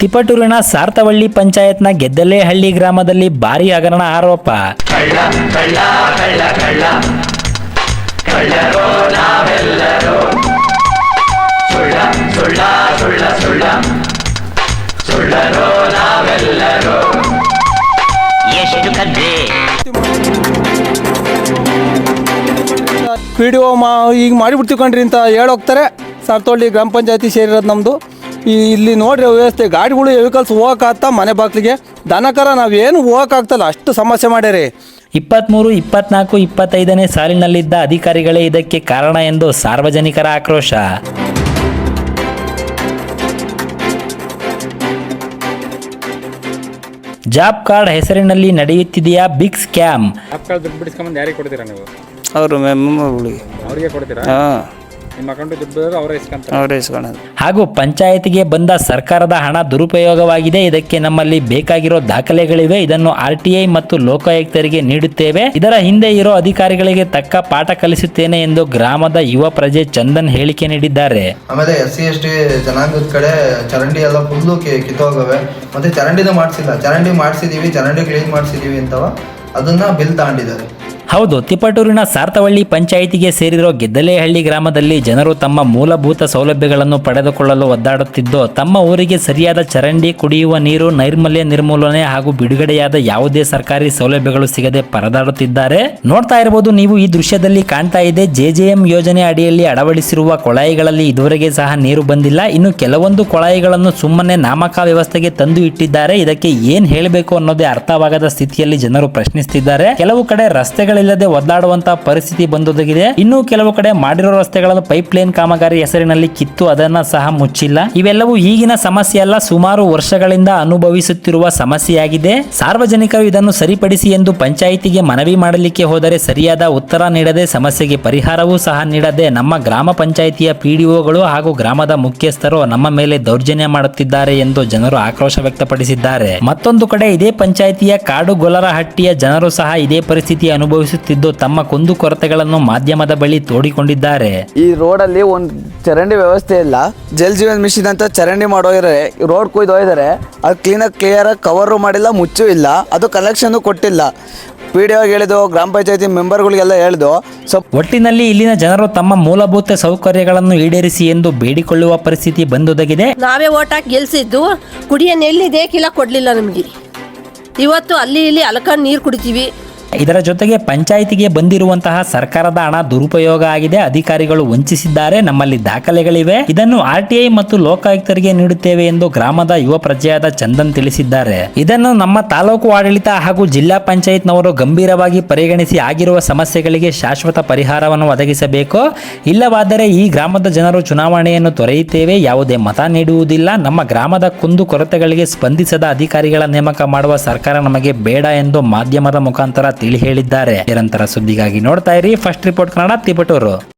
ತಿಪಟೂರಿನ ಸಾರ್ತವಳ್ಳಿ ಪಂಚಾಯತ್ನ ಗೆದ್ದಲೇಹಳ್ಳಿ ಗ್ರಾಮದಲ್ಲಿ ಭಾರಿ ಹಗರಣ ಆರೋಪ. ಪಿ ಡಿ ಒ ಮಾ ಈಗ ಮಾಡಿಬಿಡ್ತೀವಿ ಕಣ್ರಿ ಅಂತ ಹೇಳೋಗ್ತಾರೆ ಸಾರ್ಥವಳ್ಳಿ ಗ್ರಾಮ ಪಂಚಾಯತಿ ಸೇರಿರೋದು ನಮ್ಮದು ಈ ಇಲ್ಲಿ ನೋಡ್ರಿ ವ್ಯವಸ್ಥೆ. ಗಾಡಿಗಳು ವೆಹಿಕಲ್ಸ್ ಹೋಗಕ್ಕಾಗ್ತಾ ಮನೆ ಬಾಗಿಲಿಗೆ. ದನಕರ ನಾವೇನು ಹೋಗಕ್ಕಾಗ್ತಲ್ಲ ಅಷ್ಟು ಸಮಸ್ಯೆ ಮಾಡ್ಯಾರಿ. ಇಪ್ಪತ್ಮೂರು ಇಪ್ಪತ್ನಾಲ್ಕು ಇಪ್ಪತ್ತೈದನೇ ಸಾಲಿನಲ್ಲಿದ್ದ ಅಧಿಕಾರಿಗಳೇ ಇದಕ್ಕೆ ಕಾರಣ ಎಂದು ಸಾರ್ವಜನಿಕರ ಆಕ್ರೋಶ. ಜಾಬ್ ಕಾರ್ಡ್ ಹೆಸರಿನಲ್ಲಿ ನಡೆಯುತ್ತಿದೆಯಾ ಬಿಗ್ ಸ್ಕ್ಯಾಮ್? ದುಡ್ಡು ಬಿಡಿಸ್ಕೊಂಬಂದು ಯಾರಿಗೆ ಕೊಡ್ತೀರಾ ನೀವು? ಅವರು ಮೆಮ್ಮಗಳಿಗೆ ಅವರಿಗೆ ಕೊಡ್ತೀರಾ? ಹಾಂ. ನಿಮ್ಮ ಅಕೌಂಟ್ ದುಡ್ಡು ಬರೋದು ಅವರೇ ಇಸ್ಕೊಂತಾರೆ. ಅವರೇ ಇಸ್ಕೊಳೋದು. ಹಾಗೂ ಪಂಚಾಯತ್ಗೆ ಬಂದ ಸರ್ಕಾರದ ಹಣ ದುರುಪಯೋಗವಾಗಿದೆ. ಇದಕ್ಕೆ ನಮ್ಮಲ್ಲಿ ಬೇಕಾಗಿರೋ ದಾಖಲೆಗಳಿವೆ. ಇದನ್ನು ಆರ್ ಟಿ ಐ ಮತ್ತು ಲೋಕಾಯುಕ್ತರಿಗೆ ನೀಡುತ್ತೇವೆ. ಇದರ ಹಿಂದೆ ಇರೋ ಅಧಿಕಾರಿಗಳಿಗೆ ತಕ್ಕ ಪಾಠ ಕಲಿಸುತ್ತೇನೆ ಎಂದು ಗ್ರಾಮದ ಯುವ ಪ್ರಜೆ ಚಂದನ್ ಹೇಳಿಕೆ ನೀಡಿದ್ದಾರೆ. ಆಮೇಲೆ ಎಸ್ ಸಿ ಎಸ್ ಟಿ ಜನಾಂಗದ ಕಡೆ ಚರಂಡಿ ಎಲ್ಲ ಫುಲ್ಲು ಕಿತ್ತೋಗವೆ. ಮತ್ತೆ ಚರಂಡಿನೂ ಮಾಡಿಸಿಲ್ಲ. ಚರಂಡಿ ಮಾಡಿಸಿದೀವಿ ಚರಂಡಿ ಕ್ಲೀನ್ ಮಾಡಿಸಿದೀವಿ ಅಂತವ. ಅದನ್ನ ಬಿಲ್ ತಗೊಂಡಿದ್ದಾರೆ ಹೌದು, ತಿಪಟೂರಿನ ಸಾರ್ಥವಳ್ಳಿ ಪಂಚಾಯಿತಿಗೆ ಸೇರಿರೋ ಗೆದ್ದಲೆಹಳ್ಳಿ ಗ್ರಾಮದಲ್ಲಿ ಜನರು ತಮ್ಮ ಮೂಲಭೂತ ಸೌಲಭ್ಯಗಳನ್ನು ಪಡೆದುಕೊಳ್ಳಲು ಒದ್ದಾಡುತ್ತಿದ್ದು, ತಮ್ಮ ಊರಿಗೆ ಸರಿಯಾದ ಚರಂಡಿ, ಕುಡಿಯುವ ನೀರು, ನೈರ್ಮಲ್ಯ ನಿರ್ಮೂಲನೆ ಹಾಗೂ ಬಿಡುಗಡೆಯಾದ ಯಾವುದೇ ಸರ್ಕಾರಿ ಸೌಲಭ್ಯಗಳು ಸಿಗದೆ ಪರದಾಡುತ್ತಿದ್ದಾರೆ. ನೋಡ್ತಾ ಇರಬಹುದು, ನೀವು ಈ ದೃಶ್ಯದಲ್ಲಿ ಕಾಣ್ತಾ ಇದೆ ಜೆಜೆಎಂ ಯೋಜನೆ ಅಡಿಯಲ್ಲಿ ಅಳವಡಿಸಿರುವ ಕೊಳಾಯಿಗಳಲ್ಲಿ ಇದುವರೆಗೆ ಸಹ ನೀರು ಬಂದಿಲ್ಲ. ಇನ್ನು ಕೆಲವೊಂದು ಕೊಳಾಯಿಗಳನ್ನು ಸುಮ್ಮನೆ ನಾಮಕ ವ್ಯವಸ್ಥೆಗೆ ತಂದು ಇಟ್ಟಿದ್ದಾರೆ. ಇದಕ್ಕೆ ಏನ್ ಹೇಳಬೇಕು ಅನ್ನೋದೇ ಅರ್ಥವಾಗದ ಸ್ಥಿತಿಯಲ್ಲಿ ಜನರು ಪ್ರಶ್ನಿಸುತ್ತಿದ್ದಾರೆ ಕೆಲವು ಕಡೆ ರಸ್ತೆಗಳಿಲ್ಲದೆ ಒದ್ದಾಡುವಂತಹ ಪರಿಸ್ಥಿತಿ ಬಂದೊದಗಿದೆ. ಇನ್ನು ಕೆಲವು ಕಡೆ ಮಾಡಿರೋ ರಸ್ತೆಗಳನ್ನು ಪೈಪ್ ಲೈನ್ ಕಾಮಗಾರಿ ಹೆಸರಿನಲ್ಲಿ ಕಿತ್ತು ಅದನ್ನ ಸಹ ಮುಚ್ಚಿಲ್ಲ. ಇವೆಲ್ಲವೂ ಈಗಿನ ಸಮಸ್ಯೆ ಅಲ್ಲ ಸುಮಾರು ವರ್ಷಗಳಿಂದ ಅನುಭವಿಸುತ್ತಿರುವ ಸಮಸ್ಯೆಯಾಗಿದೆ. ಸಾರ್ವಜನಿಕರು ಇದನ್ನು ಸರಿಪಡಿಸಿ ಎಂದು ಪಂಚಾಯಿತಿಗೆ ಮನವಿ ಮಾಡಲಿಕ್ಕೆ ಹೋದರೆ ಸರಿಯಾದ ಉತ್ತರ ನೀಡದೆ ಸಮಸ್ಯೆಗೆ ಪರಿಹಾರವೂ ಸಹ ನೀಡದೆ ನಮ್ಮ ಗ್ರಾಮ ಪಂಚಾಯಿತಿಯ ಪಿಡಿಒಗಳು ಹಾಗೂ ಗ್ರಾಮದ ಮುಖ್ಯಸ್ಥರು ನಮ್ಮ ಮೇಲೆ ದೌರ್ಜನ್ಯ ಮಾಡುತ್ತಿದ್ದಾರೆ ಎಂದು ಜನರು ಆಕ್ರೋಶ ವ್ಯಕ್ತಪಡಿಸಿದ್ದಾರೆ. ಮತ್ತೊಂದು ಕಡೆ ಇದೇ ಪಂಚಾಯಿತಿಯ ಕಾಡು ಗೊಲರಹಟ್ಟಿಯ ಜನರು ಸಹ ಇದೇ ಪರಿಸ್ಥಿತಿ ಅನುಭವಿಸುತ್ತಿದ್ದು ತಮ್ಮ ಕುಂದುಕೊರತೆಗಳನ್ನು ಮಾಧ್ಯಮದ ಬಳಿ ತೋಡಿಕೊಂಡಿದ್ದಾರೆ. ಈ ರೋಡಲ್ಲಿ ಒಂದು ಚರಂಡಿ ವ್ಯವಸ್ಥೆ ಇಲ್ಲ. ಜಲ್ ಜೀವನ್ ಮಿಷನ್ ಅಂತ ಚರಂಡಿ ಮಾಡೋದ್ರೆ ರೋಡ್ ಕುಯ್ದು ಹೋಗಿದ್ದಾರೆ ಅದು ಕ್ಲೀನಾಗಿ ಕ್ಲಿಯರಾಗಿ ಕವರು ಮಾಡಿಲ್ಲ ಮುಚ್ಚು ಇಲ್ಲ ಅದು ಕಲೆಕ್ಷನ್ ಕೊಟ್ಟಿಲ್ಲ. ಪಿ ಡಿ ಹೇಳಿದ್ದು ಗ್ರಾಮ ಪಂಚಾಯತಿ ಮೆಂಬರ್ಗಳಿಗೆಲ್ಲ ಹೇಳಿದು ಸೊ ಒಟ್ಟಿನಲ್ಲಿ ಇಲ್ಲಿನ ಜನರು ತಮ್ಮ ಮೂಲಭೂತ ಸೌಕರ್ಯಗಳನ್ನು ಈಡೇರಿಸಿ ಎಂದು ಬೇಡಿಕೊಳ್ಳುವ ಪರಿಸ್ಥಿತಿ ಬಂದೊದಗಿದೆ. ನಾವೇ ಓಟ್ ಹಾಕಿ ಗೆಲ್ಸಿದ್ದು ಕುಡಿಯ ಎಲ್ಲಿದೆ ಕಿಲ ಕೊಡಲಿಲ್ಲ ನಮಗೆ. ಇವತ್ತು ಅಲ್ಲಿ ಇಲ್ಲಿ ಅಲ್ಕೊಂಡು ನೀರು ಕುಡಿತೀವಿ. ಇದರ ಜೊತೆಗೆ ಪಂಚಾಯಿತಿಗೆ ಬಂದಿರುವಂತಹ ಸರ್ಕಾರದ ಹಣ ದುರುಪಯೋಗ ಆಗಿದೆ. ಅಧಿಕಾರಿಗಳು ವಂಚಿಸಿದ್ದಾರೆ. ನಮ್ಮಲ್ಲಿ ದಾಖಲೆಗಳಿವೆ. ಇದನ್ನು ಆರ್ಟಿಐ ಮತ್ತು ಲೋಕಾಯುಕ್ತರಿಗೆ ನೀಡುತ್ತೇವೆ ಎಂದು ಗ್ರಾಮದ ಯುವ ಪ್ರಜೆಯಾದ ಚಂದನ್ ತಿಳಿಸಿದ್ದಾರೆ. ಇದನ್ನು ನಮ್ಮ ತಾಲೂಕು ಆಡಳಿತ ಹಾಗೂ ಜಿಲ್ಲಾ ಪಂಚಾಯತ್ನವರು ಗಂಭೀರವಾಗಿ ಪರಿಗಣಿಸಿ ಆಗಿರುವ ಸಮಸ್ಯೆಗಳಿಗೆ ಶಾಶ್ವತ ಪರಿಹಾರವನ್ನು ಒದಗಿಸಬೇಕು. ಇಲ್ಲವಾದರೆ ಈ ಗ್ರಾಮದ ಜನರು ಚುನಾವಣೆಯನ್ನು ತೊರೆಯುತ್ತೇವೆ. ಯಾವುದೇ ಮತ ನೀಡುವುದಿಲ್ಲ. ನಮ್ಮ ಗ್ರಾಮದ ಕುಂದು ಕೊರತೆಗಳಿಗೆ ಸ್ಪಂದಿಸದ ಅಧಿಕಾರಿಗಳ ನೇಮಕ ಮಾಡುವ ಸರ್ಕಾರ ನಮಗೆ ಬೇಡ ಎಂದು ಮಾಧ್ಯಮದ ಮುಖಾಂತರ ತಿಳಿ ಹೇಳಿದ್ದಾರೆ. ನಿರಂತರ ಸುದ್ದಿಗಾಗಿ ನೋಡ್ತಾ ಇರಿ. First report Kannada Tiptur